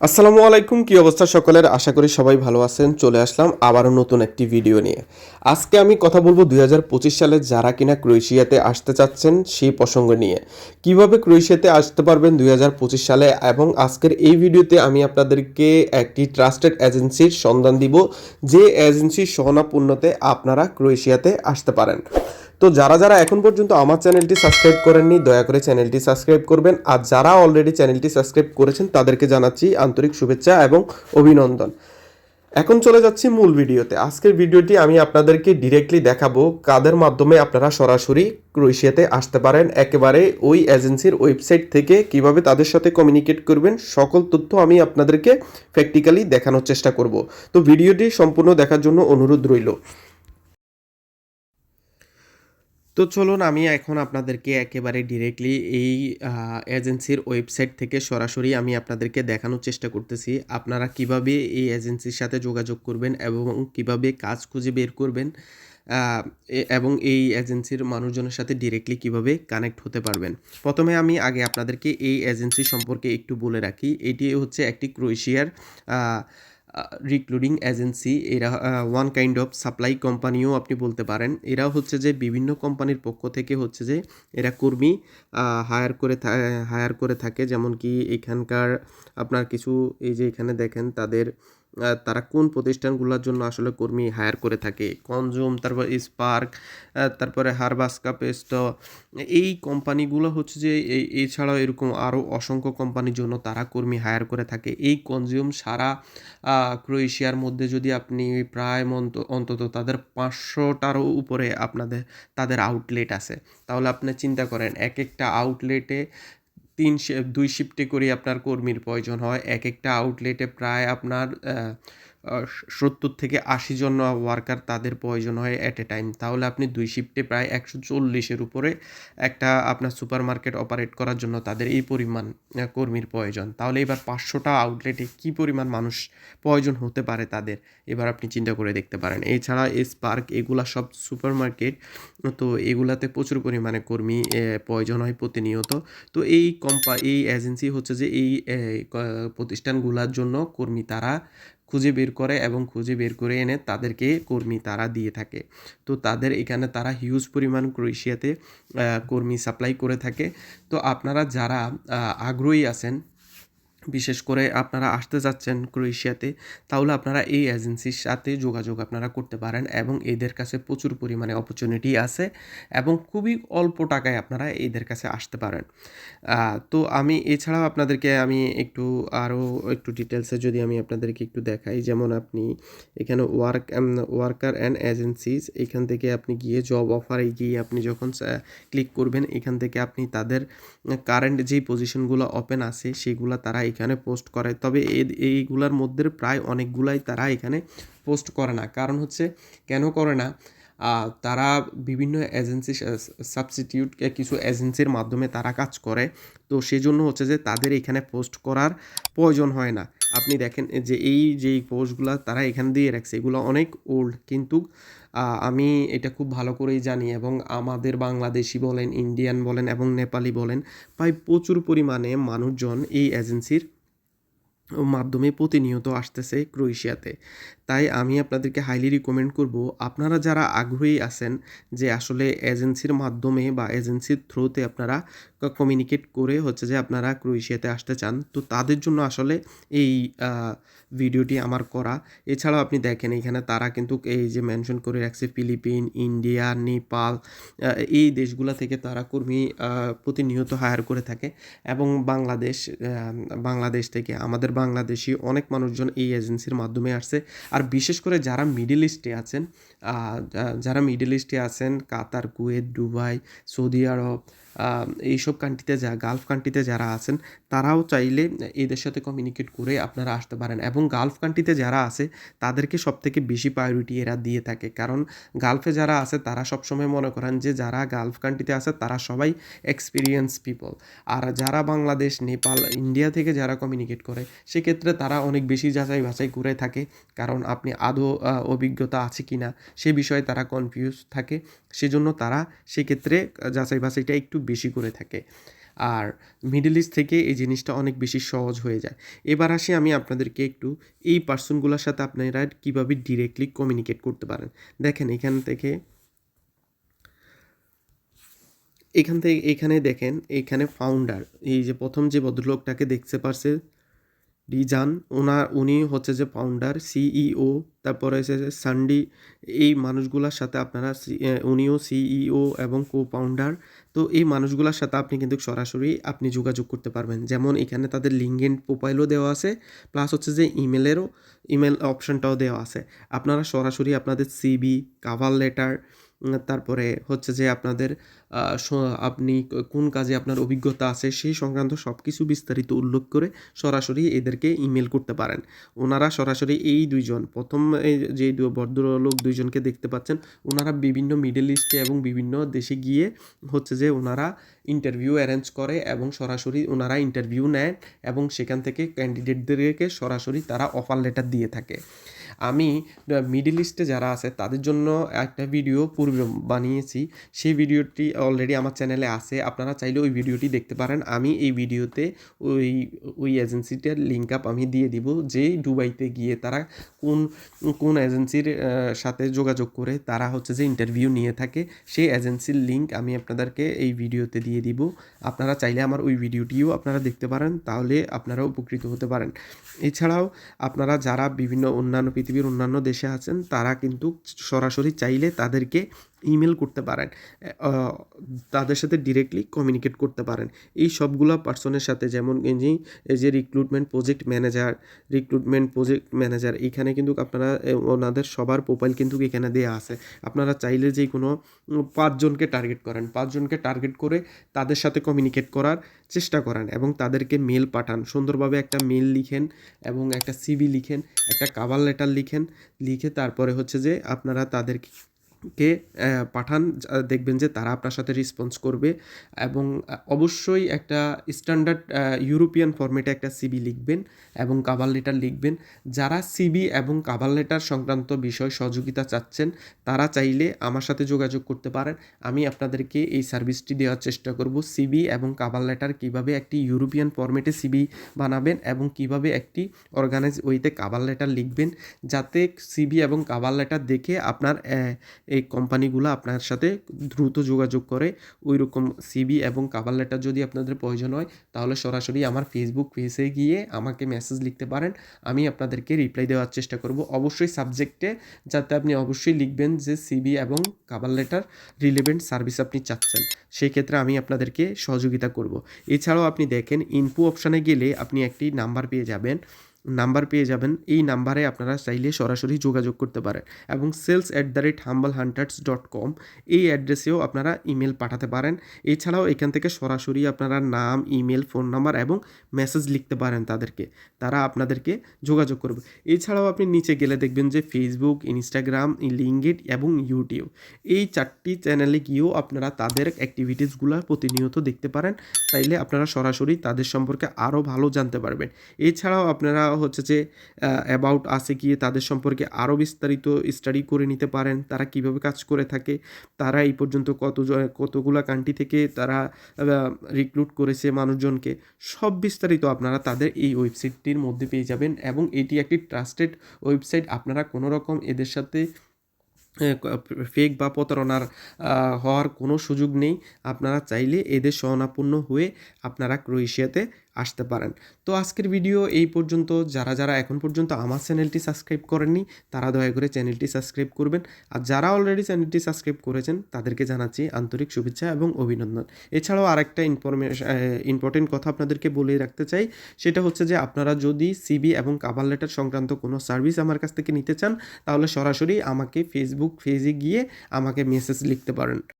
আসসালামু আলাইকুম, কি অবস্থা সকলের? আশা করি সবাই ভালো আছেন। চলে আসলাম আবারও নতুন একটি ভিডিও নিয়ে। আজকে আমি কথা বলব দুই হাজার পঁচিশ সালে যারা কিনা ক্রোয়েশিয়াতে আসতে চাচ্ছেন সেই প্রসঙ্গ নিয়ে। কীভাবে ক্রোয়েশিয়াতে আসতে পারবেন দুই হাজার পঁচিশ সালে এবং আজকের এই ভিডিওতে আমি আপনাদেরকে একটি ট্রাস্টেড এজেন্সির সন্ধান দিব। যে এজেন্সির সহনাপূর্ণতে আপনারা ক্রোয়েশিয়াতে আসতে পারেন। তো যারা যারা এখন পর্যন্ত আমার চ্যানেলটি সাবস্ক্রাইব করেননি, দয়া করে চ্যানেলটি সাবস্ক্রাইব করবেন। আর যারা অলরেডি চ্যানেলটি সাবস্ক্রাইব করেছেন, তাদেরকে জানাচ্ছি আন্তরিক শুভেচ্ছা এবং অভিনন্দন। এখন চলে যাচ্ছি মূল ভিডিওতে। আজকের ভিডিওটি আমি আপনাদেরকে ডিরেক্টলি দেখাবো কাদের মাধ্যমে আপনারা সরাসরি ক্রোয়েশিয়াতে আসতে পারেন, একেবারে ওই এজেন্সির ওয়েবসাইট থেকে কীভাবে তাদের সাথে কমিউনিকেট করবেন, সকল তথ্য আমি আপনাদেরকে প্র্যাকটিক্যালি দেখানোর চেষ্টা করব। তো ভিডিওটি সম্পূর্ণ দেখার জন্য অনুরোধ রইল। তো চলুন আমি এখন আপনাদেরকে একেবারে ডিরেক্টলি এই এজেন্সির ওয়েবসাইট থেকে সরাসরি আমি আপনাদেরকে দেখানোর চেষ্টা করতেছি। আপনারা কীভাবে এই এজেন্সির সাথে যোগাযোগ করবেন এবং কীভাবে কাজ খুঁজে বের করবেন এবং এই এজেন্সির মানুষজনের সাথে ডিরেক্টলি কীভাবে কানেক্ট হতে পারবেন। প্রথমে আমি আগে আপনাদেরকে এই এজেন্সি সম্পর্কে একটু বলে রাখি। এটি হচ্ছে একটি ক্রোয়েশিয়ার রিক্রুটিং এজেন্সি এরা ওয়ান কাইন্ড অফ সাপ্লাই কোম্পানিও আপনি বলতে পারেন। এরা হচ্ছে যে বিভিন্ন কোম্পানির পক্ষ থেকে হচ্ছে যে এরা কর্মী হায়ার করে হায়ার করে থাকে। যেমন কি এখানকার আপনার কিছু, এই যে এখানে দেখেন তাদের তারা কোন প্রতিষ্ঠানগুলোর জন্য আসলে কর্মী হায়ার করে থাকে? কনজুম তারপর স্পার্ক তারপরে হারবাস্কা পেস্ট এই কোম্পানিগুলো হচ্ছে যে এই, এছাড়াও এরকম আরও অসংখ্য কোম্পানির জন্য তারা কর্মী হায়ার করে থাকে। এই কনজিউম সারা ক্রোয়েশিয়ার মধ্যে যদি আপনি প্রায় অন্তত তাদের পাঁচশোটারও উপরে আপনাদের, তাদের আউটলেট আছে। তাহলে আপনি চিন্তা করেন এক একটা আউটলেটে তিন দুই শিফটে করে আপনার কর্মীর প্রয়োজন হয়। এক একটা আউটলেটে প্রায় আপনার সত্তর থেকে আশি জন ওয়ার্কার তাদের প্রয়োজন হয় অ্যাট এ টাইম তাহলে আপনি দুই শিফটে প্রায় একশো চল্লিশের উপরে একটা আপনার সুপার মার্কেট অপারেট করার জন্য তাদের এই পরিমাণ কর্মীর প্রয়োজন। তাহলে এবার পাঁচশোটা আউটলেটে কি পরিমাণ মানুষ প্রয়োজন হতে পারে তাদের, এবার আপনি চিন্তা করে দেখতে পারেন। এছাড়া স্পার্ক এগুলা সব সুপার মার্কেট তো এগুলাতে প্রচুর পরিমাণে কর্মী প্রয়োজন হয় প্রতিনিয়ত। তো এই কম্পা এই এজেন্সি হচ্ছে যে এই প্রতিষ্ঠানগুলোর জন্য কর্মী তারা খুঁজে বের করে এবং খুঁজে বের করে এনে তাদেরকে কর্মী তারা দিয়ে থাকে। তো তাদের এখানে তারা হিউজ পরিমাণ ক্রোয়েশিয়াতে কর্মী সাপ্লাই করে থাকে। তো আপনারা যারা আগ্রহী আছেন বিশেষ করে আপনারা আসতে যাচ্ছেন ক্রোয়েশিয়াতে, তাহলে আপনারা এই এজেন্সির সাথে যোগাযোগ আপনারা করতে পারেন এবং এদের কাছে প্রচুর পরিমাণে অপরচুনিটি আছে এবং খুবই অল্প টাকায় আপনারা এদের কাছে আসতে পারেন। তো আমি এছাড়াও আপনাদেরকে আমি একটু আরও একটু ডিটেলসে যদি আমি আপনাদেরকে একটু দেখাই, যেমন আপনি এখানে ওয়ার্ক ওয়ার্কার অ্যান্ড এজেন্সিস এখান থেকে আপনি গিয়ে জব অফারে গিয়ে আপনি যখন ক্লিক করবেন, এখান থেকে আপনি তাদের কারেন্ট যেই পজিশনগুলো ওপেন আছে, সেগুলো তারা এখানে পোস্ট করে। তবে এইগুলার মধ্যে প্রায় অনেকগুলাই তারা এখানে পোস্ট করে না। কারণ হচ্ছে কেন করে না? তারা বিভিন্ন এজেন্সি সাবস্টিটিউট কিছু এজেন্সির মাধ্যমে তারা কাজ করে। তো সেজন্য হচ্ছে যে তাদের এখানে পোস্ট করার প্রয়োজন হয় না। আপনি দেখেন যে এই যেই পোস্টগুলো তারা এখান দিয়ে রাখছে, এগুলো অনেক ওল্ড কিন্তু আমি এটা খুব ভালো করেই জানি এবং আমাদের বাংলাদেশি বলেন ইন্ডিয়ান বলেন এবং নেপালি বলেন, প্রায় প্রচুর পরিমাণে মানুষজন এই এজেন্সির মাধ্যমে প্রতিনিয়ত আসতেছে ক্রোয়েশিয়াতে। তাই আমি আপনাদেরকে হাইলি রিকমেন্ড করব, আপনারা যারা আগ্রহী আছেন যে আসলে এজেন্সির মাধ্যমে বা এজেন্সির থ্রুতে আপনারা কমিউনিকেট করে হচ্ছে যে আপনারা ক্রোয়েশিয়াতে আসতে চান, তো তাদের জন্য আসলে এই ভিডিওটি আমার করা। এছাড়াও আপনি দেখেন এখানে তারা কিন্তু এই যে মেনশন করে রাখছে ফিলিপিন ইন্ডিয়া নেপাল এই দেশগুলো থেকে তারা কর্মী প্রতিনিয়ত হায়ার করে থাকে এবং বাংলাদেশ বাংলাদেশ থেকে আমাদের বাংলাদেশি অনেক মানুষজন এই এজেন্সির মাধ্যমে আসছে। আর বিশেষ করে যারা মিডল ইস্টে আছেন যারা মিডল ইস্টে আছেন, Qatar, Kuwait, Dubai, Saudi Arab এইসব কান্ট্রিতে যা গালফ কান্ট্রিতে যারা আছেন, তারাও চাইলে এদের সাথে কমিউনিকেট করে আপনারা আসতে পারেন। এবং গালফ কান্ট্রিতে যারা আছে, তাদেরকে সব থেকে বেশি প্রায়োরিটি এরা দিয়ে থাকে। কারণ গালফে যারা আছে, তারা সবসময় মনে করেন যে, যারা গালফ কান্ট্রিতে আছে, তারা সবাই এক্সপিরিয়েন্স পিপল আর যারা বাংলাদেশ, নেপাল ইন্ডিয়া থেকে যারা কমিউনিকেট করে সেক্ষেত্রে তারা অনেক বেশি যাচাই বাছাই করে থাকে, কারণ আপনি আদৌ অভিজ্ঞতা আছে কি না সে বিষয়ে তারা কনফিউজ থাকে, সেজন্য তারা সেক্ষেত্রে যাচাই বাছাইটা একটু বেশি করে থাকে। আর মিডল ইস্ট থেকে এই জিনিসটা অনেক বেশি সহজ হয়ে যায়। এবার আসি আমি আপনাদেরকে একটু এই পার্সনগুলোর সাথে আপনারা কীভাবে ডিরেক্টলি কমিউনিকেট করতে পারেন। দেখেন এখান থেকে এখান থেকে, এখানে দেখেন, এখানে ফাউন্ডার এই যে প্রথম যে ভদ্রলোকটাকে দেখতে পারছে রিজান, ওনার, উনি হচ্ছে যে ফাউন্ডার সিইও তারপরে হচ্ছে সানডি এই মানুষগুলোর সাথে আপনারা উনিও সিইও এবং কো ফাউন্ডার তো এই মানুষগুলোর সাথে আপনি কিন্তু সরাসরি আপনি যোগাযোগ করতে পারবেন। যেমন এখানে তাদের লিঙ্কইন প্রোফাইলও দেওয়া আছে প্লাস হচ্ছে যে ইমেলেরও ইমেল অপশনটাও দেওয়া আছে। আপনারা সরাসরি আপনাদের সিবি কাভার লেটার তারপরে হচ্ছে যে আপনাদের আপনি কোন কাজে আপনার অভিজ্ঞতা আছে সেই সংক্রান্ত সব কিছু বিস্তারিত উল্লেখ করে সরাসরি এদেরকে ইমেল করতে পারেন। ওনারা সরাসরি এই দুইজন, প্রথম যে ভদ্রলোক দুইজনকে দেখতে পাচ্ছেন, ওনারা বিভিন্ন মিডল ইস্টে এবং বিভিন্ন দেশে গিয়ে হচ্ছে যে ওনারা ইন্টারভিউ অ্যারেঞ্জ করে এবং সরাসরি ওনারা ইন্টারভিউ নেয় এবং সেখান থেকে ক্যান্ডিডেটদেরকে সরাসরি তারা অফার লেটার দিয়ে থাকে। আমি মিডল ইস্টে যারা আছে, তাদের জন্য একটা ভিডিও পূর্বে বানিয়েছি। সেই ভিডিওটি অলরেডি আমার চ্যানেলে আছে। আপনারা চাইলে ওই ভিডিওটি দেখতে পারেন। আমি এই ভিডিওতে ওই ওই এজেন্সিটার লিঙ্ক আপ আমি দিয়ে দিব যে দুবাইতে গিয়ে তারা কোন কোন এজেন্সির সাথে যোগাযোগ করে তারা হচ্ছে যে ইন্টারভিউ নিয়ে থাকে। সেই এজেন্সির লিঙ্ক আমি আপনাদেরকে এই ভিডিওতে দিয়ে দিব। আপনারা চাইলে আমার ওই ভিডিওটিও আপনারা দেখতে পারেন। তাহলে আপনারা উপকৃত হতে পারেন। এছাড়াও আপনারা যারা বিভিন্ন অন্যান্য পৃথিবীর অন্যান্য দেশে আছেন তারা কিন্তু সরাসরি চাইলে তাদেরকে ইমেল করতে পারেন তাদের সাথে ডিরেক্টলি কমিউনিকেট করতে পারেন। এই সবগুলো পার্সনের সাথে যেমন যে recruitment project manager recruitment project manager এখানে কিন্তু আপনারা ওনাদের সবার প্রোফাইল কিন্তু এখানে দেওয়া আছে। আপনারা চাইলে যে কোনো পাঁচজনকে টার্গেট করেন। পাঁচজনকে টার্গেট করে তাদের সাথে কমিউনিকেট করার চেষ্টা করেন এবং তাদেরকে মেল পাঠান। সুন্দরভাবে একটা মেল লিখেন এবং একটা সিভি লিখেন, একটা কাভার লেটার লিখেন, লিখে তারপরে হচ্ছে যে আপনারা তাদেরকে কে পাঠান দেখবেন যে তারা আপনার সাথে রেসপন্স করবে এবং অবশ্যই একটা স্ট্যান্ডার্ড ইউরোপিয়ান ফরম্যাটে একটা সিবি লিখবেন এবং কাভার লেটার লিখবেন। যারা সিবি এবং কাভার লেটার সংক্রান্ত বিষয় সহযোগিতা চাচ্ছেন, তারা চাইলে আমার সাথে যোগাযোগ করতে পারেন। আমি আপনাদেরকে এই সার্ভিসটি দেওয়ার চেষ্টা করব। সিবি এবং কাভার লেটার কীভাবে একটি ইউরোপিয়ান ফরম্যাটে সিবি বানাবেন এবং কীভাবে একটি অর্গানাইজ ওইতে কাভার লেটার লিখবেন, যাতে সিবি এবং কাভার লেটার দেখে আপনার এই কোম্পানিগুলো আপনার সাথে দ্রুত যোগাযোগ করে ওই রকম সিবি এবং কাভার লেটার যদি আপনাদের প্রয়োজন হয়, তাহলে সরাসরি আমার ফেসবুক পেজে গিয়ে আমাকে মেসেজ লিখতে পারেন, আমি আপনাদেরকে রিপ্লাই দেওয়ার চেষ্টা করব। অবশ্যই সাবজেক্টে যাতে আপনি অবশ্যই লিখবেন যে সিবি এবং কাভার লেটার রিলেভেন্ট সার্ভিস আপনি চাচ্ছেন, সেই ক্ষেত্রে আমি আপনাদেরকে সহযোগিতা করব। এছাড়াও আপনি দেখেন ইনফো অপশানে গেলে আপনি একটি নাম্বার পেয়ে যাবেন নাম্বার পেয়ে যাবেন। এই নাম্বারে আপনারা চাইলে সরাসরি যোগাযোগ করতে পারেন এবং sales at the rate humble hunters dot com এই অ্যাড্রেসেও আপনারা ইমেল পাঠাতে পারেন। এছাড়াও এখান থেকে সরাসরি আপনারা নাম ইমেল ফোন নাম্বার এবং মেসেজ লিখতে পারেন তাদেরকে। তারা আপনাদেরকে যোগাযোগ করবে। এছাড়াও আপনি নিচে গেলে দেখবেন যে ফেসবুক ইনস্টাগ্রাম লিঙ্কেড এবং ইউটিউব এই চারটি চ্যানেলে গিয়েও আপনারা তাদের অ্যাক্টিভিটিসগুলো প্রতিনিয়ত দেখতে পারেন। তাইলে আপনারা সরাসরি তাদের সম্পর্কে আরও ভালো জানতে পারবেন। এছাড়াও আপনারা হচ্ছে যে অ্যাবাউট আসে গিয়ে তাদের সম্পর্কে আরও বিস্তারিত স্টাডি করে নিতে পারেন, তারা কীভাবে কাজ করে থাকে, তারা এই পর্যন্ত কত কতগুলো কান্ট্রি থেকে তারা রিক্রুট করেছে মানুষজনকে, সব বিস্তারিত আপনারা তাদের এই ওয়েবসাইটটির মধ্যে পেয়ে যাবেন এবং এটি একটি ট্রাস্টেড ওয়েবসাইট আপনারা কোনো রকম এদের সাথে ফেক বা প্রতারণার হওয়ার কোনো সুযোগ নেই, আপনারা চাইলে এদের শরণাপন্ন হয়ে আপনারা ক্রোয়েশিয়াতে আসতে পারেন। তো আজকের ভিডিও এই পর্যন্ত। যারা যারা এখন পর্যন্ত আমার চ্যানেলটি সাবস্ক্রাইব করেননি, তারা দয়া করে চ্যানেলটি সাবস্ক্রাইব করবেন। আর যারা অলরেডি চ্যানেলটি সাবস্ক্রাইব করেছেন, তাদেরকে জানাচ্ছি আন্তরিক শুভেচ্ছা এবং অভিনন্দন। এছাড়াও আরেকটা ইনফরমেশন ইম্পর্টেন্ট কথা আপনাদেরকে বলে রাখতে চাই, সেটা হচ্ছে যে আপনারা যদি সিবি এবং কাভার লেটার সংক্রান্ত কোনো সার্ভিস আমার কাছ থেকে নিতে চান, তাহলে সরাসরি আমাকে ফেসবুক পেজে গিয়ে আমাকে মেসেজ লিখতে পারেন।